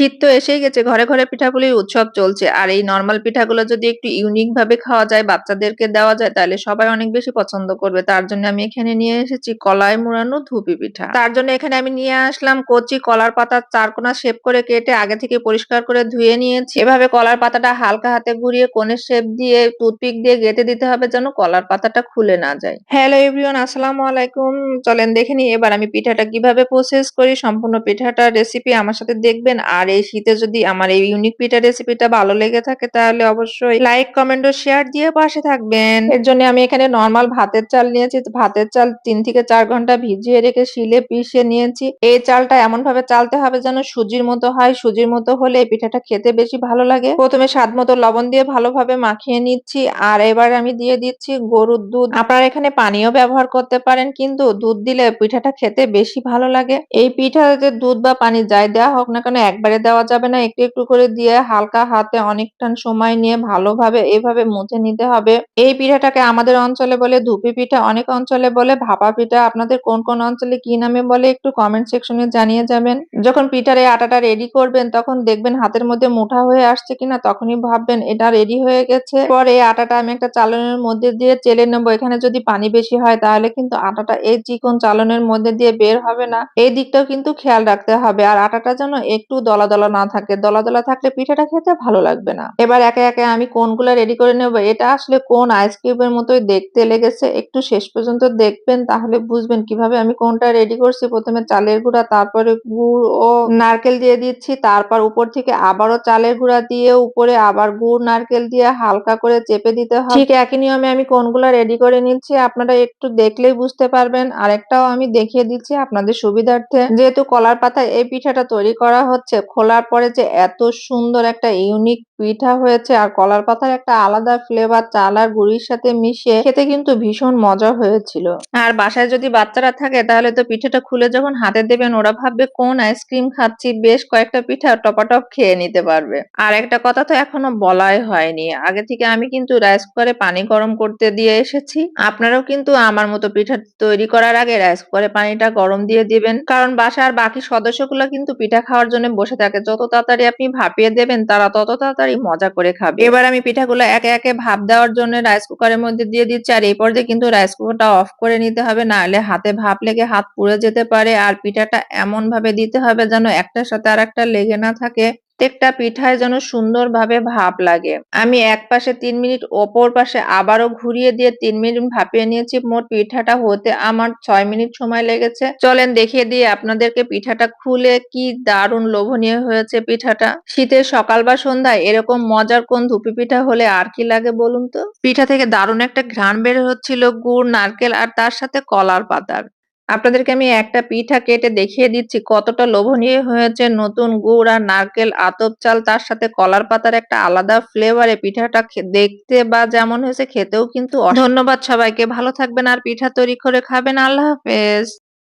শীত তো এসেই গেছে। ঘরে ঘরে পিঠাপুলির উৎসব চলছে। আর এই নর্মাল পিঠাগুলো যদি একটু ইউনিক ভাবে খাওয়া যায়, বাচ্চাদেরকে দেওয়া যায়, তাহলে সবাই অনেক বেশি পছন্দ করবে। তার জন্য আমি এখানে নিয়ে এসেছি কলায় মুড়ানো ধুপি পিঠা। তার জন্য এখানে আমি নিয়ে আসলাম কচি কলার পাতার চারকোনা শেপ করে কেটে আগে থেকে পরিষ্কার করে ধুয়ে নিয়েছি। এভাবে কলার পাতাটা হালকা হাতে ঘুরিয়ে কোণের শেপ দিয়ে টুথপিক দিয়ে গেঁথে দিতে হবে যেন কলার পাতাটা খুলে না যায়। হ্যালো এভরিওয়ান আসসালামু আলাইকুম। চলেন দেখে নিই এবার আমি পিঠাটা কীভাবে প্রসেস করি। সম্পূর্ণ পিঠাটার রেসিপি আমার সাথে দেখবেন। আর এই শীতে যদি আমার এই ইউনিক পিঠা রেসিপিটা ভালো লেগে থাকে, তাহলে অবশ্যই লাইক কমেন্ট ও শেয়ার দিয়ে পাশে থাকবেন। এর জন্য আমি এখানে নর্মাল ভাতের চাল নিয়েছি। ভাতের চাল তিন থেকে চার ঘণ্টা ভিজিয়ে রেখে শিলে পিষে নিয়েছি। এই চালটা এমন ভাবে চালতে হবে যেন সুজির মতো হয়। সুজির মতো হলে এই পিঠাটা খেতে বেশি ভালো লাগে। প্রথমে স্বাদ মতো লবণ দিয়ে ভালোভাবে মাখিয়ে নিচ্ছি। আর এবার আমি দিয়ে দিচ্ছি গরুর দুধ। আপনারা এখানে পানিও ব্যবহার করতে পারেন, কিন্তু দুধ দিলে পিঠাটা খেতে বেশি ভালো লাগে। এই পিঠাতে দুধ বা পানি যাই দেওয়া হোক না কেন, একবারে দেওয়া যাবে না। একটু একটু করে দিয়ে হালকা হাতে অনেকটান সময় নিয়ে ভালোভাবে এভাবে মুছে নিতে হবে। এই পিঠাটাকে আমাদের অঞ্চলে বলে, ধুপি পিঠা অনেক অঞ্চলে বলে, ভাপা পিঠা আপনাদের কোন কোন অঞ্চলে কি নামে বলে একটু কমেন্ট সেকশনে জানিয়ে যাবেন। যখন পিঠার এই আটাটা রেডি করবেন, তখন দেখবেন হাতের মধ্যে মুঠা হয়ে আসছে কিনা তখনই ভাববেন, এটা রেডি হয়ে গেছে। পরে এই আটাটা আমি একটা চালনের মধ্যে দিয়ে চেলে নেব। এখানে যদি পানি বেশি হয়, তাহলে কিন্তু আটাটা এই চিকন চালনের মধ্যে দিয়ে বের হবে না। এই দিকটাও কিন্তু খেয়াল রাখতে হবে। আর আটাটা যেন একটু দলা দলা দলা না থাকে দলা দলা থাকলে পিঠাটা খেতে ভালো লাগবে না। এবার একে একে আমি কোনগুলো রেডি করে নেব, এটা আসলে কোন আইসক্রিমের মতোই দেখতে লেগেছে, একটু শেষ পর্যন্ত দেখবেন, তাহলে বুঝবেন কীভাবে আমি কোনটা রেডি করছি। প্রথমে চালের গুঁড়া, তারপরে গুড় ও নারকেল দিয়ে দিচ্ছি, তারপর উপর থেকে আবারও চালের গুঁড়া দিয়ে উপরে আবার গুড়, নারকেল দিয়ে হালকা করে চেপে দিতে হবে। ঠিক একই নিয়মে আমি কোনগুলো রেডি করে নিচ্ছি, আপনারা একটু দেখলেই বুঝতে পারবেন। আরেকটাও আমি দেখিয়ে দিচ্ছি আপনাদের সুবিধার্থে। যেহেতু কলার পাতায় এই পিঠাটা তৈরি করা হচ্ছে খোলার পরে যে এত সুন্দর একটা ইউনিক পিঠা হয়েছে আর কলার পাতার একটা আলাদা ফ্লেভার চাল আর গুড়ির সাথে মিশে খেতে কিন্তু ভীষণ মজা হয়েছিল। আর বাসায় যদি বাচ্চারা থাকে তাহলে তো পিঠাটা খুলে যখন হাতে দেবেন ওরা ভাববে, কোন আইসক্রিম খাচ্ছি, বেশ কয়েকটা পিঠা টপাটপ খেয়ে নিতে পারবে। আর একটা কথা তো এখনও বলাই হয়নি। আগে থেকে আমি কিন্তু রাইস কুকারে পানি গরম করতে দিয়ে এসেছি। আপনারাও কিন্তু আমার মতো পিঠা তৈরি করার আগে রাইস কুকারে পানিটা গরম দিয়ে দিবেন। কারণ বাসার বাকি সদস্যগুলো কিন্তু পিঠা খাওয়ার জন্য বসে থাকে, যত তাড়াতাড়ি আপনি ভাপিয়ে দেবেন, তারা তত তাড়াতাড়ি মজা করে খাবে। এবার আমি পিঠাগুলো একে একে ভাপ দেওয়ার জন্য রাইস কুকারের মধ্যে দিয়ে দিচ্ছি, আর এই পর্যায়ে কিন্তু রাইস কুকারটা অফ করে নিতে হবে, না হলে হাতে ভাপ লেগে হাত পুড়ে যেতে পারে, আর পিঠাটা এমন ভাবে দিতে হবে যেন একটার সাথে আর একটা লেগে না থাকে। প্রত্যেকটা পিঠায় যেন সুন্দরভাবে ভাপ লাগে। আমি এক পাশে তিন মিনিট ওপর পাশে আবারও ঘুরিয়ে দিয়ে তিন মিনিট ভাপিয়ে নিয়েছি। মোট পিঠাটা হতে আমার ছয় মিনিট সময় লেগেছে। চলেন দেখিয়ে দিয়ে আপনাদেরকে পিঠাটা খুলে কি দারুণ লোভনীয় হয়েছে পিঠাটা। শীতের সকাল বা সন্ধ্যায় এরকম মজার কোন ধুপি পিঠা হলে আর কি লাগে বলুন তো? পিঠা থেকে দারুণ একটা ঘ্রাণ বের হচ্ছিল গুড়, নারকেল আর তার সাথে কলার পাতার। আপনাদেরকে আমি একটা পিঠা কেটে দেখিয়ে দিচ্ছি, কতটা লোভনীয় হয়েছে নতুন গুড় আর নারকেল আতপ চাল, তার সাথে কলার পাতার একটা আলাদা ফ্লেভারে পিঠাটা দেখতে বা যেমন হয়েছে খেতেও কিন্তু ধন্যবাদ সবাইকে, ভালো থাকবেন আর পিঠা তৈরি করে খাবেন, আল্লাহ হাফেজ।